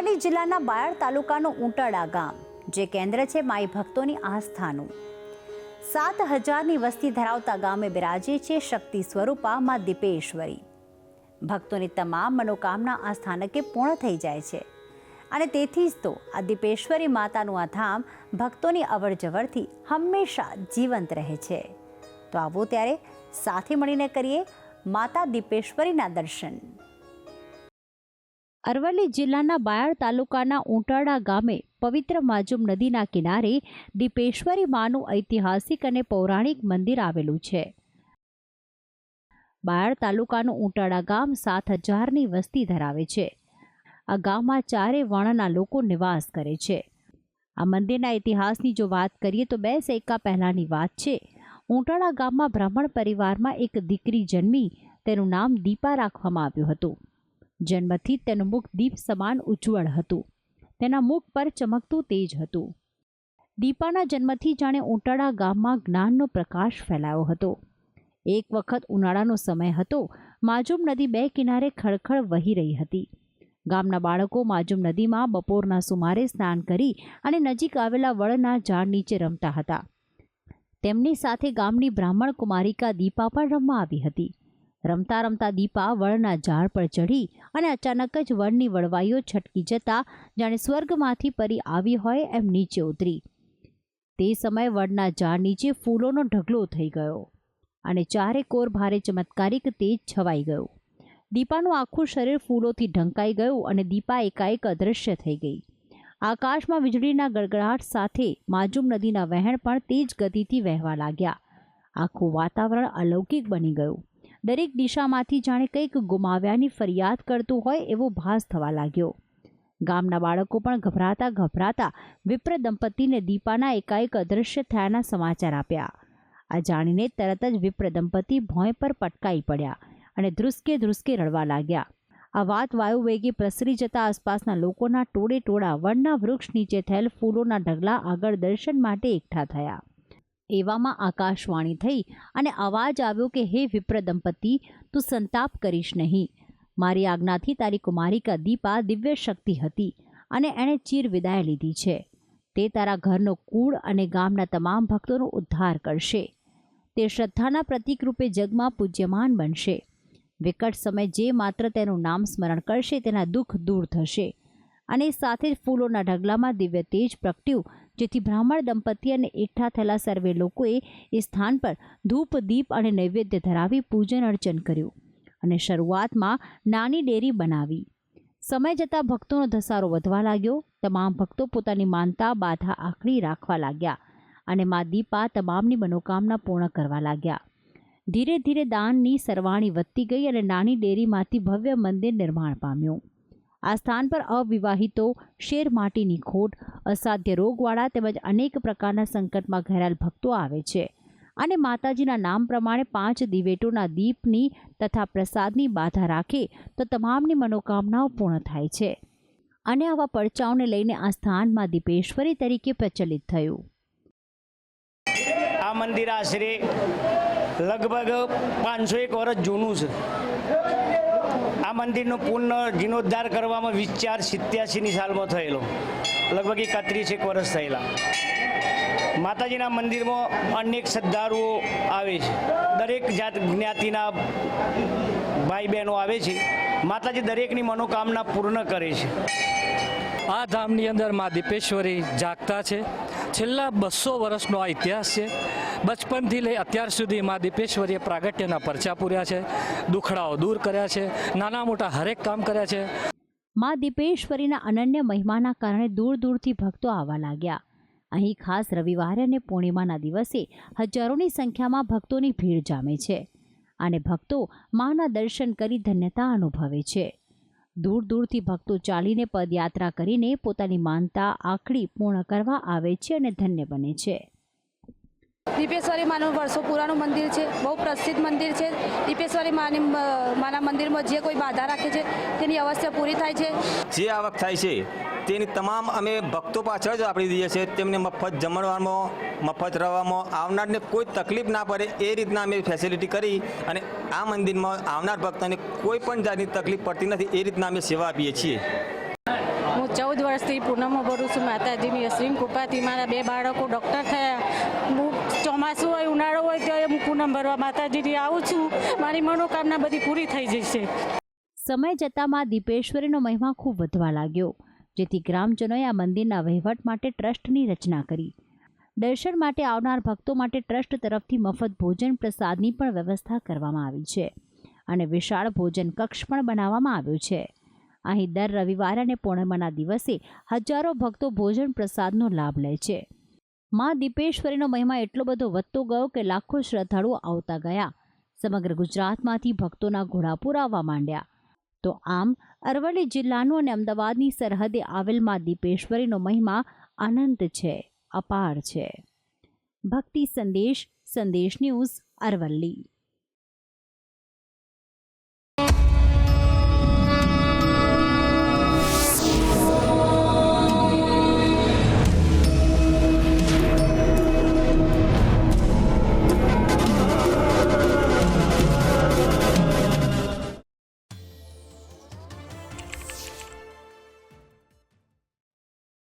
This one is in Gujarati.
અરવલ્લી જિલ્લાના બાયડ તાલુકાનું ઉંટાડા ગામ, જે કેન્દ્ર છે માઈ ભક્તોની આસ્થાનું. સાત હજારની વસ્તી ધરાવતા ગામે બિરાજે છે શક્તિ સ્વરૂપા માં દીપેશ્વરી. ભક્તોની તમામ મનોકામના આ સ્થાનકે પૂર્ણ થઈ જાય છે. અને તેથી જ તો આ દીપેશ્વરી માતાનું આ ધામ ભક્તોની અવરજવરથી હંમેશા જીવંત રહે છે. તો આવો ત્યારે સાથે મળીને કરીએ માતા દીપેશ્વરીના દર્શન. અરવલ્લી જિલ્લાના બાયડ તાલુકાના ઉંટાળા ગામે પવિત્ર માજુમ નદીના કિનારે દીપેશ્વરી માનું ઐતિહાસિક અને પૌરાણિક મંદિર આવેલું છે. બાયડ તાલુકાનું ઉંટાળા ગામ સાત હજારની વસ્તી ધરાવે છે. આ ગામમાં ચારે વર્ણના લોકો નિવાસ કરે છે. આ મંદિરના ઇતિહાસની જો વાત કરીએ તો બે સૈકા પહેલાંની વાત છે. ઉંટાળા ગામમાં બ્રાહ્મણ પરિવારમાં એક દીકરી જન્મી, તેનું નામ દીપા રાખવામાં આવ્યું હતું. જન્મથી તેનું મુખ દીપ સમાન ઉજ્જવળ હતું. તેના મુખ પર ચમકતું તેજ હતું. દીપાના જન્મથી જાણે ઉંટાળા ગામમાં જ્ઞાનનો પ્રકાશ ફેલાયો હતો. એક વખત ઉનાળાનો સમય હતો, માજુમ નદી બે કિનારે ખળખળ વહી રહી હતી. ગામના બાળકો માજુમ નદીમાં બપોરના સુમારે સ્નાન કરી અને નજીક આવેલા વળના ઝાડ નીચે રમતા હતા. તેમની સાથે ગામની બ્રાહ્મણ કુમારિકા દીપા પણ રમવા આવી હતી. રમતા રમતા દીપા વડના ઝાડ પર ચઢી અને અચાનક જ વડની વળવાઈઓ છટકી જતા જાણે સ્વર્ગમાંથી પરી આવી હોય એમ નીચે ઉતરી. તે સમયે વડના ઝાડ નીચે ફૂલોનો ઢગલો થઈ ગયો અને ચારે કોર ભારે ચમત્કારિક તેજ છવાઈ ગયો. દીપાનું આખું શરીર ફૂલોથી ઢંકાઈ ગયું અને દીપા એકાએક અદૃશ્ય થઈ ગઈ. આકાશમાં વીજળીના ગડગડાટ સાથે માજુમ નદીના વહેણ પણ તેજ ગતિથી વહેવા લાગ્યા. આખું વાતાવરણ અલૌકિક બની ગયું. દરેક દિશામાંથી જાણે કંઈક ગુમાવ્યાની ફરિયાદ કરતું હોય એવો ભાસ થવા લાગ્યો. ગામના બાળકો પણ ગભરાતા ગભરાતા વિપ્ર દંપતીને દીપાના એકાએક અદૃશ્ય થયાના સમાચાર આપ્યા. આ જાણીને તરત જ વિપ્ર દંપતી ભોંય પર પટકાઈ પડ્યા અને ધ્રુસકે ધ્રુસકે રડવા લાગ્યા. આ વાત વાયુ વેગે પ્રસરી જતા આસપાસના લોકોના ટોળે ટોળા વડના વૃક્ષ નીચે થયેલ ફૂલોના ઢગલા આગળ દર્શન માટે એકઠા થયા. એવામાં આકાશવાણી થઈ અને અવાજ આવ્યો કે, હે વિપ્ર દંપતી, તું સંતાપ કરીશ નહીં. મારી આજ્ઞાથી તારી કુમારિકા દીપા દિવ્ય શક્તિ હતી અને એણે ચીર વિદાય લીધી છે. તે તારા ઘરનો કૂળ અને ગામના તમામ ભક્તોનો ઉદ્ધાર કરશે. તે શ્રદ્ધાના પ્રતીક રૂપે જગમાં પૂજ્યમાન બનશે. વિકટ સમય જે માત્ર તેનું નામ સ્મરણ કરશે તેના દુઃખ દૂર થશે અને સાથે જ ફૂલોના ઢગલામાં દિવ્ય તેજ પ્રગટ્યું જેથી બ્રાહ્મણ દંપતી અને એકઠા થયેલા સર્વે લોકોએ એ સ્થાન પર ધૂપ, દીપ અને નૈવેદ્ય ધરાવી પૂજન અર્ચન કર્યું અને શરૂઆતમાં નાની ડેરી બનાવી. સમય જતાં ભક્તોનો ધસારો વધવા લાગ્યો. તમામ ભક્તો પોતાની માનતા, બાધા, આખરી રાખવા લાગ્યા અને મા દીપા તમામની મનોકામના પૂર્ણ કરવા લાગ્યા. ધીરે ધીરે દાનની સરવાણી વધતી ગઈ અને નાની ડેરીમાંથી ભવ્ય મંદિર નિર્માણ પામ્યું. આ સ્થાન પર અવિવાહિતો, શેર માટીની ખોટ, અસાધ્ય રોગવાળા તેમજ અનેક પ્રકારના સંકટમાં ઘેરાયેલ ભક્તો આવે છે. અને માતાજીના નામ પ્રમાણે પાંચ દિવેટોના દીપની તથા પ્રસાદની બાધા રાખે તો તમામની મનોકામનાઓ પૂર્ણ થાય છે. અને આવા પડચાઓને લઈને આ સ્થાનમાં દીપેશ્વરી તરીકે પ્રચલિત થયું. આ મંદિર આશરે લગભગ પાંચસો એક વર્ષ જૂનું છે. આ મંદિરનો પૂર્ણ જીર્ણોદ્ધાર કરવામાં વિચાર સિત્યાસીની સાલમાં થયેલો. લગભગ એકત્રીસ એક વર્ષ થયેલા. માતાજીના મંદિરમાં અનેક શ્રદ્ધાળુઓ આવે છે. દરેક જાત જ્ઞાતિના ભાઈ બહેનો આવે છે. માતાજી દરેકની મનોકામના પૂર્ણ કરે છે. આ ધામની અંદર મા દીપેશ્વરી જાગતા છે. છેલ્લા બસો વર્ષનો આ ઇતિહાસ છે. બચપનથી લઈ અત્યાર સુધી મા દીપેશ્વરીએ પ્રાગટ્યના પરચા પૂર્યા છે, દુખડાઓ દૂર કર્યા છે, નાના મોટા હરેક કામ કર્યા છે. મા દીપેશ્વરીના અનન્ય મહિમાના કારણે દૂર દૂરથી ભક્તો આવવા લાગ્યા. અહીં ખાસ રવિવારે અને પૂર્ણિમાના દિવસે હજારોની સંખ્યામાં ભક્તોની ભીડ જામે છે અને ભક્તો માના દર્શન કરી ધન્યતા અનુભવે છે. દૂર દૂરથી ભક્તો ચાલીને પદયાત્રા કરીને પોતાની માનતા, આખડી પૂર્ણ કરવા આવે છે અને ધન્ય બને છે. દીપેશ્વરી માનું વર્ષો પુરાણું મંદિર છે, બહુ પ્રસિદ્ધ મંદિર છે. દીપેશ્વરી માની માના મંદિરમાં જે કોઈ બાધા રાખે છે, તેની અવસ્થા પૂરી થાય છે. જે આવક થાય છે, તેની તમામ અમે ભક્તો પાછળ જ આપી દઈએ છીએ. તેમને મફત જમણવામાં મફત રહેવામાં આવનારને કોઈ તકલીફ ના પડે એ રીતના અમે ફેસિલિટી કરી અને આ મંદિરમાં આવનાર ભક્તોને કોઈ પણ જાતની તકલીફ પડતી નથી, એ રીતના અમે સેવા આપીએ છીએ. ચૌદ વર્ષથી પૂનમો ભરું છું. માતાજીની અસીમ કૃપાથી મારા બે બાળકો ડૉક્ટર થયા. હું ચોમાસું હોય, ઉનાળો હોય, તો હું પૂનમ ભરવા માતાજીની આવું છું. મારી મનોકામના બધી પૂરી થઈ જશે. સમય જતાં માં દીપેશ્વરીનો મહિમા ખૂબ વધવા લાગ્યો, જેથી ગ્રામજનોએ આ મંદિરના વહીવટ માટે ટ્રસ્ટની રચના કરી. દર્શન માટે આવનાર ભક્તો માટે ટ્રસ્ટ તરફથી મફત ભોજન પ્રસાદની પણ વ્યવસ્થા કરવામાં આવી છે અને વિશાળ ભોજન કક્ષ પણ બનાવવામાં આવ્યો છે. અહીં દર રવિવારે અને પૂર્ણિમાના દિવસે હજારો ભક્તો ભોજન પ્રસાદનો લાભ લે છે. માં દીપેશ્વરીનો મહિમા એટલો બધો વધતો ગયો કે લાખો શ્રદ્ધાળુઓ આવતા ગયા. સમગ્ર ગુજરાતમાંથી ભક્તોના ઘોડાપુર આવવા માંડ્યા. તો આમ અરવલ્લી જિલ્લાનું અને અમદાવાદની સરહદે આવેલમાં દીપેશ્વરીનો મહિમા અનંત છે, અપાર છે. ભક્તિ સંદેશ સંદેશ ન્યૂઝ અરવલ્લી.